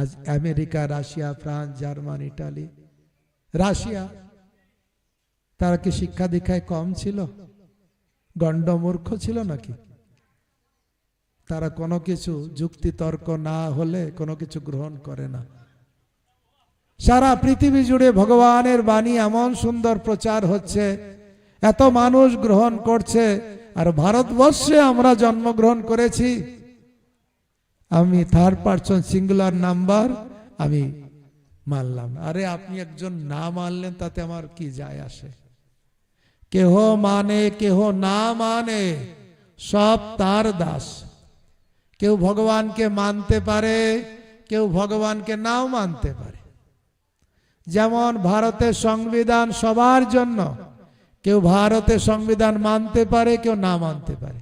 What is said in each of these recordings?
আজ America, Russia, France, German, Italy. Russia, তারা কি শিক্ষা দীক্ষায় কম ছিল? গণ্ডমূর্খ ছিল নাকি? তারা কোনো কিছু যুক্তি তর্ক না হলে কোনো কিছু গ্রহণ করে না। সারা পৃথিবী জুড়ে ভগবানের বাণী এমন সুন্দর প্রচার হচ্ছে, এত মানুষ গ্রহণ করছে, আর ভারতবর্ষে আমরা জন্মগ্রহণ করেছি আমি থার্ড পার্সন সিঙ্গুলার নাম্বার আমি মানলাম আরে, আপনি একজন না মানলেন তাতে আমার কি যায় আসে? কেহ মানে কেহ না মানে সব তার দাস। কেউ ভগবানকে মানতে পারে, কেউ ভগবানকে নাও মানতে পারে। যেমন ভারতের সংবিধান সবার জন্য, কেউ ভারতের সংবিধান মানতে পারে, কেউ না মানতে পারে।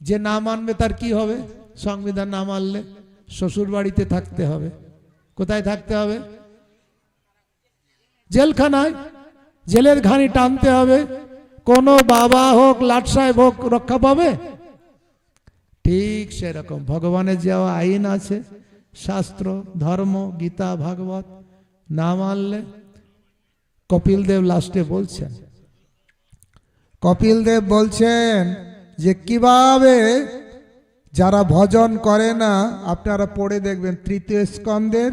যে না মানবে তার কি হবে? সংবিধান না মানলে শ্বশুর বাড়িতে থাকতে হবে। কোথায় থাকতে হবে? জেলখানায়। জেলের ঘানি টানতে হবে। কোনো বাবা হোক লাট সাহেব হোক রক্ষা পাবে? ঠিক সেরকম। ভগবানের যে আইন আছে, শাস্ত্র, ধর্ম, গীতা, ভাগবত। না মানলে কপিল দেব লাস্টে বলছেন। কপিল দেব বলছেন যে কীভাবে যারা ভজন করে না, আপনারা পড়ে দেখবেন তৃতীয় স্কন্দের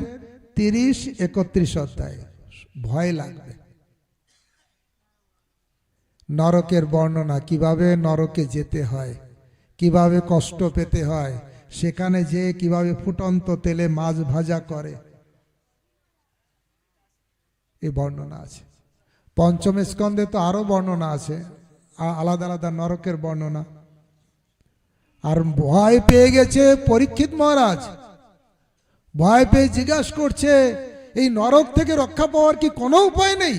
তিরিশ একত্রিশ অধ্যায়। ভয় লাগবে। নরকের বর্ণনা, কীভাবে নরকে যেতে হয়, কীভাবে কষ্ট পেতে হয়, সেখানে যে কীভাবে ফুটন্ত তেলে মাছ ভাজা করে এই বর্ণনা আছে। পঞ্চম স্কন্ধে তো আরও বর্ণনা আছে আলাদা আলাদা নরকের বর্ণনা। আর ভয় পেয়ে গেছে পরীক্ষিত মহারাজ। ভয় পেয়ে জিজ্ঞাসা করছে, এই নরক থেকে রক্ষা পাওয়ার কি কোনো উপায় নেই?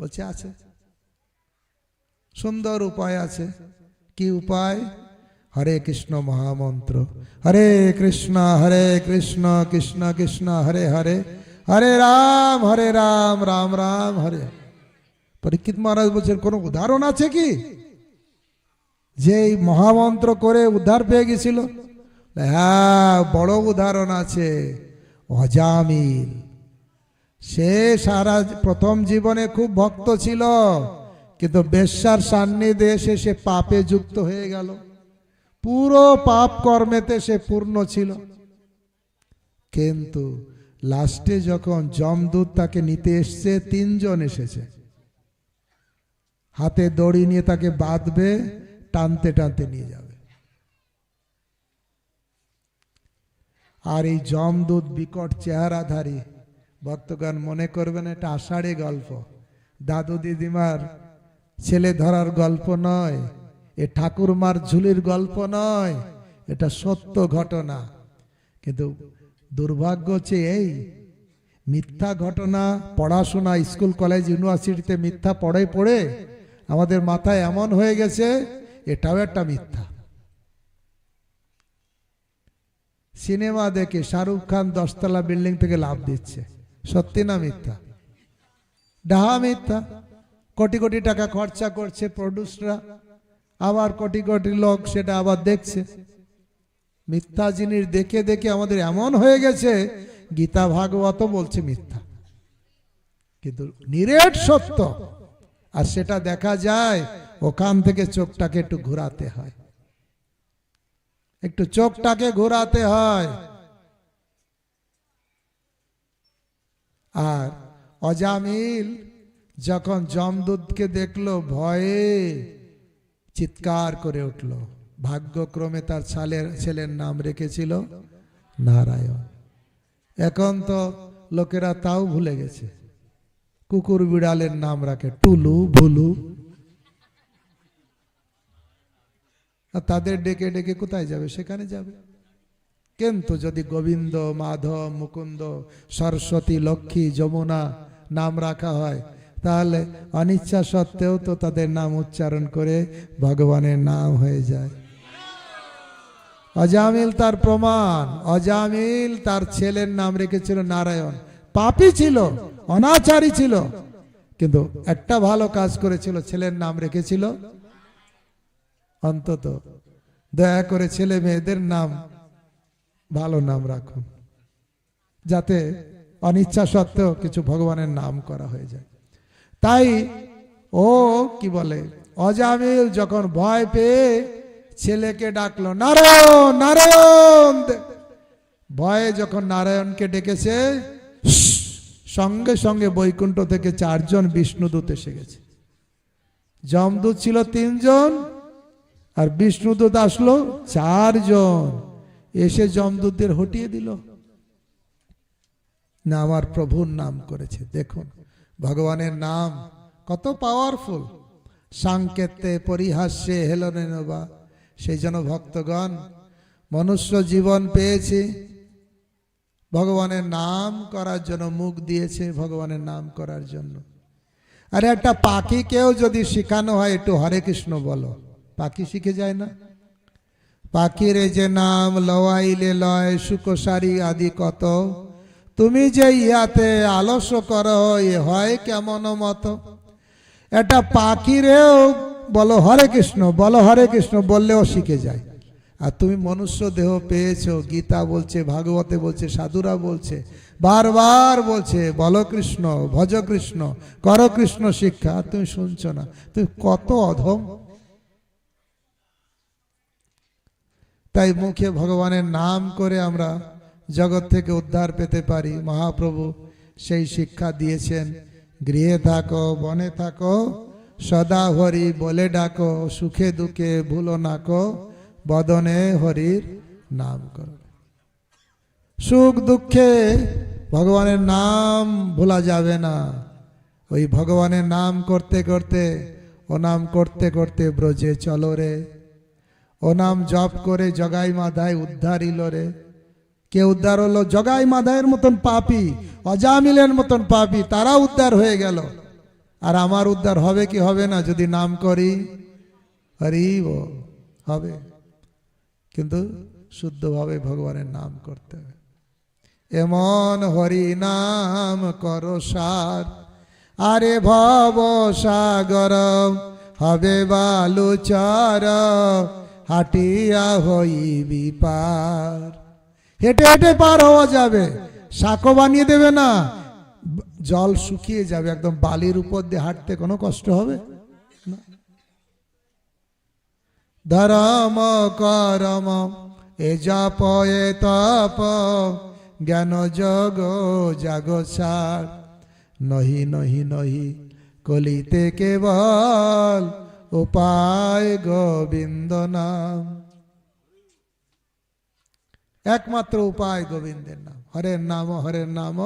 বলছে, আছে। সুন্দর উপায় আছে। কি উপায়? হরে কৃষ্ণ মহামন্ত্র। হরে কৃষ্ণ হরে কৃষ্ণ কৃষ্ণ কৃষ্ণ, হরে হরে। হরে রাম হরে রাম রাম রাম, হরে। পরীক্ষিত মহারাজ বলছেন, কোনো উদাহরণ আছে কি? যে এই মহামন্ত্র করে উদ্ধার পেয়ে গেছিল হ্যাঁ বড় উদাহরণ আছে, অজামিল। সে সারা প্রথম জীবনে খুব ভক্ত ছিল, কিন্তু বেশ্যার সান্নিধ্যে এসে সে পাপে যুক্ত হয়ে গেল। পুরো পাপ কর্মেতে সে পূর্ণ ছিল। কিন্তু লাস্টে যখন জমদূত তাকে নিতে এসছে, তিনজন এসেছে। হাতে দড়ি নিয়ে তাকে বাঁধবে টানতে টানতে নিয়ে যাবে। আর এই জমদূত বিকট চেহারাধারী, ভক্তগণ মনে করবেন এটা আষাঢ়ে গল্প। দাদু দিদিমার ছেলে ধরার গল্প নয়, এ ঠাকুরমার ঝুলির গল্প নয়, এটা সত্য ঘটনা। কিন্তু দুর্ভাগ্য হচ্ছে এই, মিথ্যা ঘটনা, পড়াশোনা, স্কুল, কলেজ, ইউনিভার্সিটিতে মিথ্যা পড়ে পড়ে আমাদের মাথায় এমন হয়ে গেছে এটাও একটা মিথ্যা। সিনেমা দেখে শাহরুখ খান দশতলা বিল্ডিং থেকে লাভ দিচ্ছে। সত্যি না মিথ্যা? ডাহা মিথ্যা। কোটি কোটি টাকা খরচা করছে প্রডিউসরা আবার কোটি কোটি লোক সেটা আবার দেখছে। মিথ্যা জিনিস দেখে দেখে আমাদের এমন হয়ে গেছে, গীতা ভাগবত বলছে মিথ্যা। কিন্তু নিরেট সত্য। আর সেটা দেখা যায় ওখান থেকে চোখটাকে একটু ঘোরাতে হয়। একটু চোখটাকে ঘোরাতে হয়। আর অজামিল যখন জমদূতকে দেখল, ভয়ে চিৎকার করে উঠল। ভাগ্যক্রমে তার ছালের ছেলের নাম রেখেছিল নারায়ণ। এখন তো লোকেরা তাও ভুলে গেছে। কুকুর বিড়ালের নাম রাখে টুলু, ভুলু। আর তাদের ডেকে ডেকে কোথায় যাবে? সেখানে যাবে। কিন্তু যদি গোবিন্দ, মাধব, মুকুন্দ, সরস্বতী, লক্ষ্মী, যমুনা নাম রাখা হয়, তাহলে অনিচ্ছা সত্ত্বেও তো তাদের নাম উচ্চারণ করে ভগবানের নাম হয়ে যায়। অজামিল তার প্রমাণ, অজামিল তার ছেলের নাম রেখেছিল নারায়ণ। পাপী ছিল, অনাচারী ছিল, কিন্তু একটা ভালো কাজ করেছিল, ছেলের নাম রেখেছিল অন্তত। দয়া করে ছেলে মেয়েদের নাম, ভালো নাম রাখুন। যাতে অনিচ্ছা সত্ত্বেও কিছু ভগবানের নাম করা হয়ে যায়। তাই ও কি বলে, অজামিল যখন ভয় পেয়ে ছেলেকে ডাকলো, নারায়ণ নারায়ণ! ভয়ে যখন নারায়ণকে ডেকেছে সঙ্গে সঙ্গে বৈকুণ্ঠ থেকে চারজন বিষ্ণুদূত এসে গেছে। যমদূত ছিল তিনজন আর বিষ্ণুদূত আসলো চারজন। এসে যমদূতদের হটিয়ে দিল। না, আমার প্রভুর নাম করেছে। দেখুন, ভগবানের নাম কত পাওয়ারফুল সাংকেতে পরিহাস্যে হেলনে নবা। সেই জন্য ভক্তগণ, মনুষ্য জীবন পেয়েছে। ভগবানের নাম করার জন্য মুখ দিয়েছে, ভগবানের নাম করার জন্য। আর, একটা পাখিকেও যদি শেখানো হয়, একটু হরে কৃষ্ণ বলো। পাখি শিখে যায় না। পাখির যে নাম লওয়াইলে লয় সুকসারি আদি কত? তুমি যে ইহাতে আলস্য করো, এ হয় কেমন মত? এটা পাখিরেও বলো, হরে কৃষ্ণ, বলো, হরে কৃষ্ণ বললেও শিখে যায়। আর তুমি মনুষ্য দেহ পেয়েছ, গীতা বলছে, ভাগবতে বলছে, সাধুরা বলছে, বারবার বলছে, বলো কৃষ্ণ, ভজ কৃষ্ণ, কর কৃষ্ণ শিক্ষা তুমি শুনছো না। তুমি কত অধম। তাই মুখে ভগবানের নাম করে আমরা জগৎ থেকে উদ্ধার পেতে পারি। মহাপ্রভু সেই শিক্ষা দিয়েছেন, গৃহে থাকো, বনে থাকো, সদা হরি বলে ডাকো, সুখে দুঃখে ভুলো নাকো বদনে হরির নাম করো। সুখ দুঃখে ভগবানের নাম ভোলা যাবে না। ওই ভগবানের নাম করতে করতে ও নাম করতে করতে ব্রজে চলো রে। ও নাম জপ করে জগাই মাধায় উদ্ধার রে। কে উদ্ধার হলো? জগাই মাধায়ের মতন পাপি, অজামিলের মতন পাপি তারা উদ্ধার হয়ে গেল। আর আমার উদ্ধার হবে কি হবে না যদি নাম করি? হরি হবে। কিন্তু শুদ্ধভাবে ভগবানের নাম করতে হবে। এমন হরি নাম করো সার, আরে ভব সাগর, হবে বালুচর হাটিয়া হইবি পার। হেঁটে হেঁটে পার হওয়া যাবে সাঁকো বানিয়ে দেবে না, জল শুকিয়ে যাবে, একদম বালির উপর দিয়ে হাঁটতে কোনো কষ্ট হবে? না। ধরম করম, এ জপ এ তপ, জ্ঞান যোগ জাগ সার। নহি নহি নহি কলিতে কেবল উপায় গোবিন্দ নাম। একমাত্র উপায় গোবিন্দের নাম। হরের নাম হরের নাম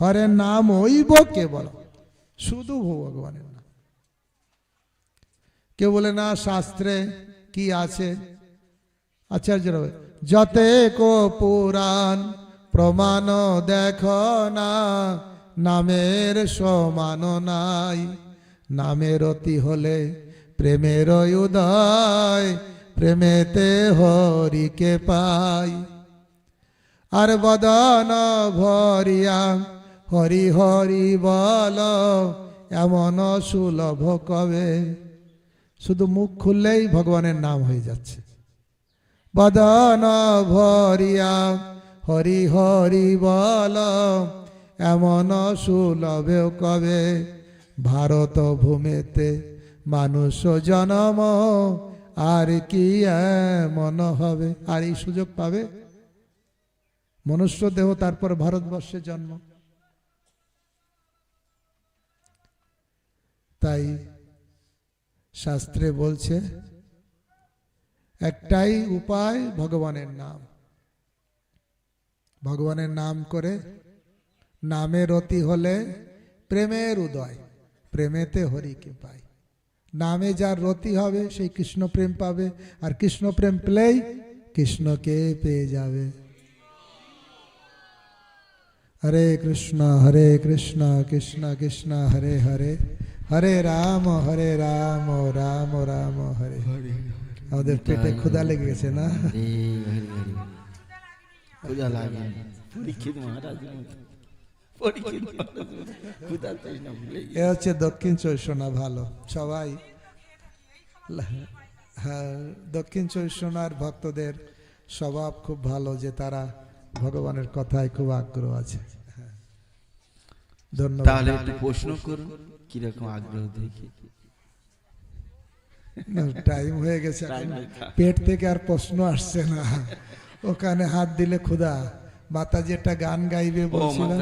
হরের নাম ওইব কেবল। শুধু ভগবানের নাম। কেউ বলে, না, শাস্ত্রে কি আছে? আচার্য যতে কো পুরাণ প্রমাণ দেখ না, নামের সমান নাই। নামের অতি হলে প্রেমের উদয়, প্রেমেতে হরিকে পাই। আর বদন ভরিয়া হরি হরি বল, এমন সুলভ কবে? শুধু মুখ খুললেই ভগবানের নাম হয়ে যাচ্ছে। বদন ভরিয়া হরি হরি বল, এমন সুলভে কবে? ভারত ভূমিতে মানুষ জনম, আর কি এমন হবে? আর এই সুযোগ পাবে? মনুষ্য দেহ, তারপর ভারতবর্ষে জন্ম। তাই শাস্ত্রে বলছে, একটাই উপায় ভগবানের নাম। ভগবানের নাম করে নামের অতি হলে প্রেমের উদয়, প্রেমেতে হরিকে পাই নামে যার রতি হবে সেই কৃষ্ণ প্রেম পাবে। আর কৃষ্ণ প্রেম পেলেই কৃষ্ণকে পেয়ে যাবে। হরে কৃষ্ণ হরে কৃষ্ণ কৃষ্ণ কৃষ্ণ হরে হরে। হরে রাম হরে রাম রাম রাম হরে। আমাদের পেটে ক্ষুধা লেগে গেছে না? হরে হরে হরে। ক্ষুধা লাগে। পরীক্ষিত মহারাজ। এ হচ্ছে দক্ষিণ চৈশোনা ভালো। সবাই হ্যাঁ দক্ষিণ চৈশোনার ভক্তদের স্বভাব খুব ভালো যে তারা ভগবানের কথায় খুব আগ্রহ আছে। হ্যাঁ। ধন্যবাদ। তাহলে একটু প্রশ্ন করুন কীরকম আগ্রহ দেখি? টাইম হয়ে গেছে হয়ে গেছে। পেট থেকে আর প্রশ্ন আসছে না। ওখানে হাত দিলে ক্ষুধা। মাতাজি একটা গান গাইবে বলছিলাম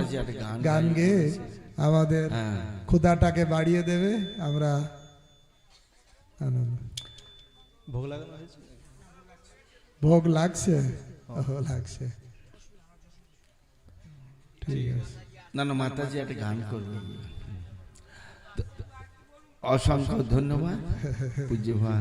গান গেয়ে আমাদের হ্যাঁ। ক্ষুধাটাকে বাড়িয়ে দেবে আমরা ভোগ লাগানো হয়েছে? ভোগ লাগছে? লাগছে। ঠিক আছে। না না মাতাজি একটা গান করবে। অসংখ্য ধন্যবাদ পূজ্য ভাই